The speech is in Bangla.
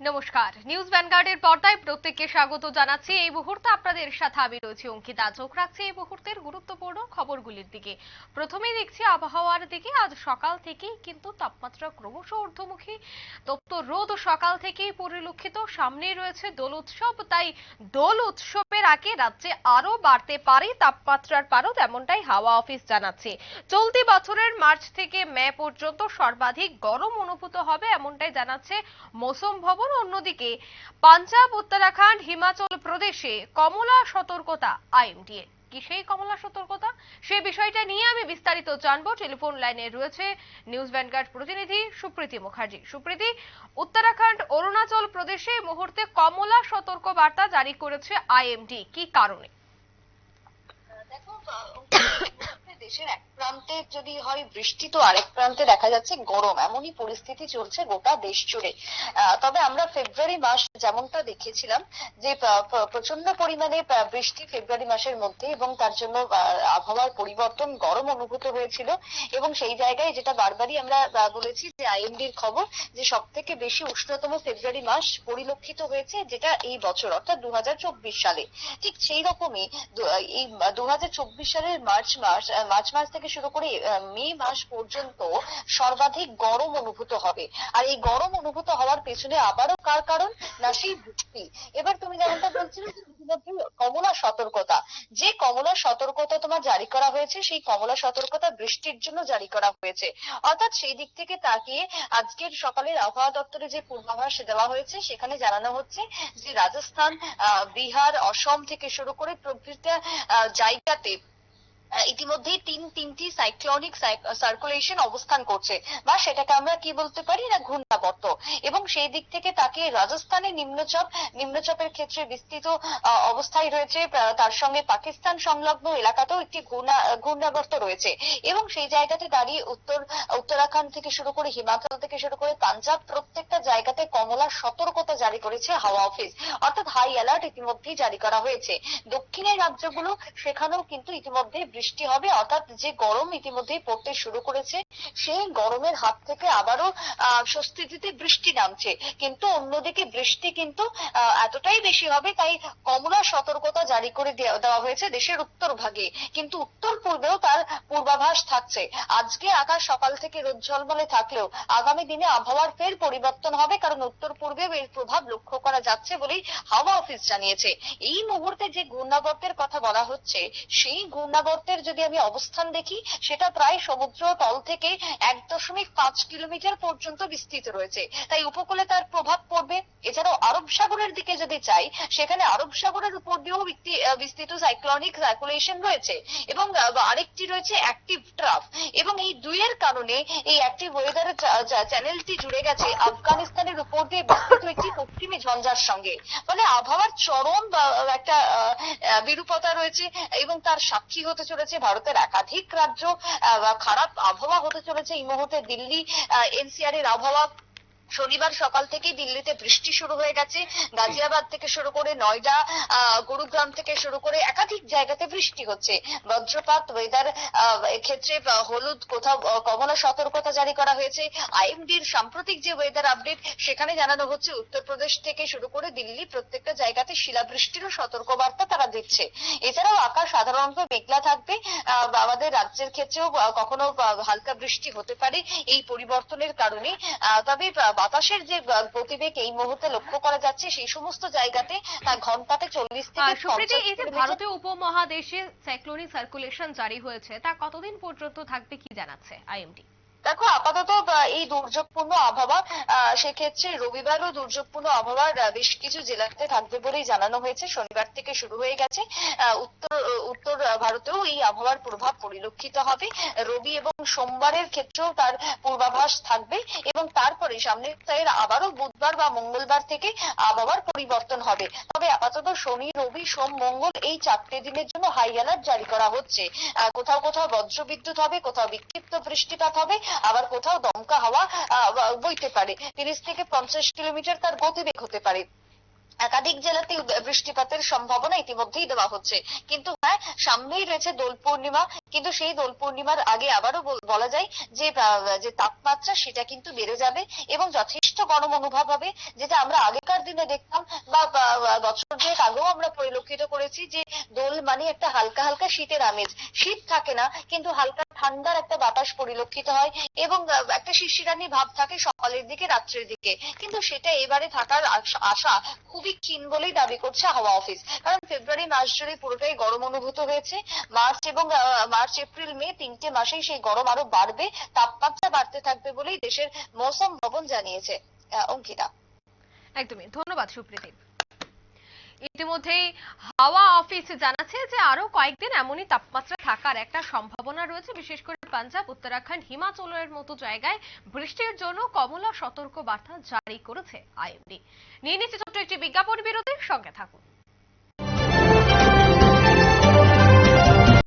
নমস্কার। নিউজ ভ্যানগার্ডের পর্দায় প্রত্যেককে স্বাগত জানাচ্ছি। এই মুহূর্তে আপনাদের সাথে আমি রয়েছি অঙ্কিতা। চোখ রাখছি এই মুহূর্তের গুরুত্বপূর্ণ খবরগুলির দিকে। প্রথমেই দেখছি আবহাওয়ার দিকে। আজ সকাল থেকেই কিন্তু তাপমাত্রা ক্রমশ ঊর্ধ্বমুখী। তপ্ত রোদ সকাল থেকেই পরিলক্ষিত। সামনেই রয়েছে দোল উৎসব। তাই দোল উৎসবের আগে রাজ্যে আরও বাড়তে পারে তাপমাত্রার পারদ, এমনটাই হাওয়া অফিস জানাচ্ছে। চলতি বছরের মার্চ থেকে মে পর্যন্ত সর্বাধিক গরম অনুভূত হবে, এমনটাই জানাচ্ছে মৌসুম ভবন অন্যদিকে পাঞ্জাব, উত্তরাখণ্ড, হিমাচল প্রদেশে কমলা সতর্কতা, আইএমডিএ। কি সেই কমলা সতর্কতা? সেই বিষয়টা নিয়ে আমি বিস্তারিত জানব। টেলিফোন লাইনে রয়েছে নিউজ ভ্যানগার্ড প্রতিনিধি সুপ্রীতি মুখার্জি। সুপ্রীতি, উত্তরাখণ্ড, অরুণাচল প্রদেশে এই মুহূর্তে কমলা সতর্ক বার্তা জারি করেছে আইএমডি। কি কারণে? দেখো দেশের এক প্রান্তে যদি হয় বৃষ্টি, তো আরেক প্রান্তে দেখা যাচ্ছে গরম। এমনই পরিস্থিতি চলছে গোটা দেশ জুড়ে। তবে আমরা ফেব্রুয়ারি মাস যেমনটা দেখেছিলাম যে প্রচণ্ড পরিমাণে বৃষ্টি ফেব্রুয়ারি মাসের মধ্যে এবং তার জন্য আবহাওয়ার পরিবর্তন গরম অনুভূত হয়েছিল। এবং সেই জায়গায় যেটা বারবারই আমরা বলেছি যে আইএমডির খবর যে সব থেকে বেশি উষ্ণতম ফেব্রুয়ারি মাস পরিলক্ষিত হয়েছে যেটা এই বছর, অর্থাৎ দু হাজার চব্বিশ সালে। ঠিক সেই রকমই এই দু হাজার চব্বিশ সালের মার্চ মাস মার্চ মাস থেকে শুরু করে মে মাস পর্যন্ত সর্বাধিক গরম অনুভূত হবে। আর এই গরম অনুভূত হওয়ার পেছনে আবারও কার কারণ? না সেই বৃষ্টি এবার তুমি যেমনটা বলছিলে কমলা সতর্কতা। যে কমলা সতর্কতা তোমার জারি করা হয়েছে, সেই কমলা সতর্কতা বৃষ্টির জন্য জারি করা হয়েছে। অর্থাৎ সেই দিক থেকে তাকিয়ে আজকের সকালের আবহাওয়া দপ্তরে যে পূর্বাভাস দেওয়া হয়েছে, সেখানে জানানো হচ্ছে যে রাজস্থান বিহার, অসম থেকে শুরু করে প্রভৃতি জায়গাতে ইতিমধ্যেই তিন, তিনটি সাইক্লোনিক সার্কুলেশন অবস্থান করছে। বা সেটাকে আমরা কি বলতে পারি না, ঘূর্ণাবর্ত। এবং সেই দিক থেকে তাকে রাজস্থানে নিম্নচাপ, নিম্নচাপের ক্ষেত্রে বিস্তৃত অবস্থায় রয়েছে। তার সঙ্গে পাকিস্তান সংলগ্ন এলাকাতেও একটি ঘূর্ণা, ঘূর্ণাবর্ত রয়েছে। এবং সেই জায়গাতে দাঁড়িয়ে উত্তর, উত্তরাখণ্ড থেকে শুরু করে হিমাচল থেকে শুরু করে পাঞ্জাব প্রত্যেকটা জায়গাতে কমলা সতর্কতা জারি করেছে হাওয়া অফিস। অর্থাৎ হাই অ্যালার্ট ইতিমধ্যেই জারি করা হয়েছে। দক্ষিণের রাজ্যগুলো সেখানেও কিন্তু ইতিমধ্যে বৃষ্টি হবে, অর্থাৎ যে গরম ইতিমধ্যেই পড়তে শুরু করেছে, সেই গরমের হাত থেকে আবারও দিতে বৃষ্টি নামছে। কিন্তু অন্যদিকে বৃষ্টি কিন্তু এতটাই বেশি হবে, তাই কমলা সতর্কতা জারি করে দেওয়া হয়েছে দেশের উত্তর ভাগে। কিন্তু উত্তর পূর্বেও তার পূর্বাভাস থাকছে। আজকে আকাশ সকাল থেকে রোদ ঝলমলে থাকলেও আগামী দিনে আবহাওয়ার ফের পরিবর্তন হবে, কারণ উত্তর পূর্বেও এর প্রভাব লক্ষ্য করা যাচ্ছে বলেই হাওয়া অফিস জানিয়েছে। এই মুহূর্তে যে ঘূর্ণাবর্তের কথা বলা হচ্ছে, সেই ঘূর্ণাবর্তের যদি আমি অবস্থান দেখি, সেটা প্রায় সমুদ্র তল থেকে এক দশমিক পাঁচ কিলোমিটার পর্যন্ত বিস্তৃত রয়েছে। তাই উপকূলে তার প্রভাব পড়বে। এছাড়াও আরব সাগরের দিকে যদি চাই, সেখানে আরব সাগরের উপর দিয়েও বিস্তৃত সাইক্লনিক সার্কুলেশন রয়েছে এবং আরেকটি রয়েছে অ্যাক্টিভ ট্রাফ এবং এই দুইয়ের কারণে এই অ্যাক্টিভ ওয়েদার চ্যানেলটি জুড়ে গেছে আফগানিস্তানের উপর দিয়ে বিস্তৃত একটি পশ্চিমী ঝঞ্ঝার সঙ্গে। ফলে আবহাওয়ার চরম একটা বিরূপতা রয়েছে এবং তার সাক্ষী হতে চলেছে ভারতের একাধিক রাজ্য খারাপ আবহাওয়া হতে চলেছে। এই মুহূর্তে দিল্লি এনসিআর এর আবহাওয়া শনিবার সকাল থেকেই দিল্লিতে বৃষ্টি শুরু হয়ে গেছে। গাজিয়াবাদ থেকে শুরু করে নয়ডা গুরুগ্রাম থেকে শুরু করে একাধিক জায়গাতে বৃষ্টি হচ্ছে। বজ্রপাত ওয়েদার ক্ষেত্রে হলুদ কোথাও কমলা সতর্কতা জারি করা হয়েছে। আইএমডির সাম্প্রতিক যে ওয়েদার আপডেট সেখানে জানানো হচ্ছে উত্তরপ্রদেশ থেকে শুরু করে দিল্লি প্রত্যেকটা জায়গাতে শিলাবৃষ্টিরও সতর্কবার্তা তারা দিচ্ছে। এছাড়াও আকাশ সাধারণত মেঘলা থাকবে। আমাদের রাজ্যের ক্ষেত্রেও কখনো হালকা বৃষ্টি হতে পারে এই পরিবর্তনের কারণে। তবে বাতাসের যে গতিবেগ এই মুহূর্তে লক্ষ্য করা যাচ্ছে সেই সমস্ত জায়গাতে ঘন্টাতে চল্লিশ থেকে এই যে ভারতীয় উপমহাদেশে সাইক্লোনিক সার্কুলেশন জারি হয়েছে তা কতদিন পর্যন্ত থাকবে কি জানাচ্ছে আইএমডি? দেখো, আপাতত এই দুর্যোগপূর্ণ আবহাওয়া সেক্ষেত্রে রবিবারও দুর্যোগপূর্ণ আবহাওয়ার বেশ কিছু জেলাতে থাকবে বলেই জানানো হয়েছে। শনিবার থেকে শুরু হয়ে গেছে। উত্তর উত্তর ভারতেও এই আবহাওয়ার প্রভাব পরিলক্ষিত হবে। রবি এবং সোমবারের ক্ষেত্রেও তার পূর্বাভাস থাকবে এবং তারপরে সামনের সপ্তাহের আবারও বুধবার বা মঙ্গলবার থেকে আবহাওয়ার পরিবর্তন হবে। তবে আপাতত শনি, রবি, সোম, মঙ্গল এই চারটে দিনের জন্য হাই অ্যালার্ট জারি করা হচ্ছে। কোথাও কোথাও বজ্রবিদ্যুৎ হবে, কোথাও বিক্ষিপ্ত বৃষ্টিপাত হবে। আবার কোথাও দমকা হাওয়া বইতে পারে। তিরিশ থেকে পঞ্চাশ কিলোমিটার তার গতিবেগ হতে পারে। একাধিক জেলাতে বৃষ্টিপাতের সম্ভাবনা ইতিমধ্যেই দেওয়া হচ্ছে। কিন্তু হ্যাঁ সামনেই রয়েছে দোল পূর্ণিমা। কিন্তু সেই দোল পূর্ণিমার আগে আবারও বলা যায় যে যে তাপমাত্রা সেটা কিন্তু বেড়ে যাবে এবং যথেষ্ট গরম অনুভব হবে, যেটা আমরা আগেকার দিনে দেখতাম বা বছর দুয়েক আগেও আমরা পরিলক্ষিত করেছি যে দোল মানে একটা হালকা হালকা শীতের আমেজ। শীত থাকে না, কিন্তু হালকা ঠান্ডার একটা বাতাস পরিলক্ষিত হয় এবং একটা শিশিরানি ভাব থাকে সকালের দিকে, রাত্রের দিকে। কিন্তু সেটা এবারে থাকার আশা খুবই ক্ষীণ বলেই দাবি করছে হাওয়া অফিস। কারণ ফেব্রুয়ারি মাস জুড়ে পুরোটাই গরম অনুভূত হয়েছে। মার্চ এবং মার্চ, এপ্রিল, মে তিনটে মাসেই সেই গরম আরও বাড়বে, তাপমাত্রা বাড়তে থাকবে বলেই দেশের মৌসুম ভবন জানিয়েছে অঙ্কিতা। একদমই, ধন্যবাদ সুপ্রীতি ইতিমধ্যেই হাওয়া অফিস জানাচ্ছে যে আরও কয়েকদিন এমনই তাপমাত্রা থাকার একটা সম্ভাবনা রয়েছে, বিশেষ করে পাঞ্জাব, উত্তরাখণ্ড, হিমাচলের মতো জায়গায় বৃষ্টির জন্য কমলা সতর্ক বার্তা জারি করেছে আইএমডি। নিয়ে নিচ্ছে ছোট্ট একটি বিজ্ঞাপন বিরতির সঙ্গে থাকুন।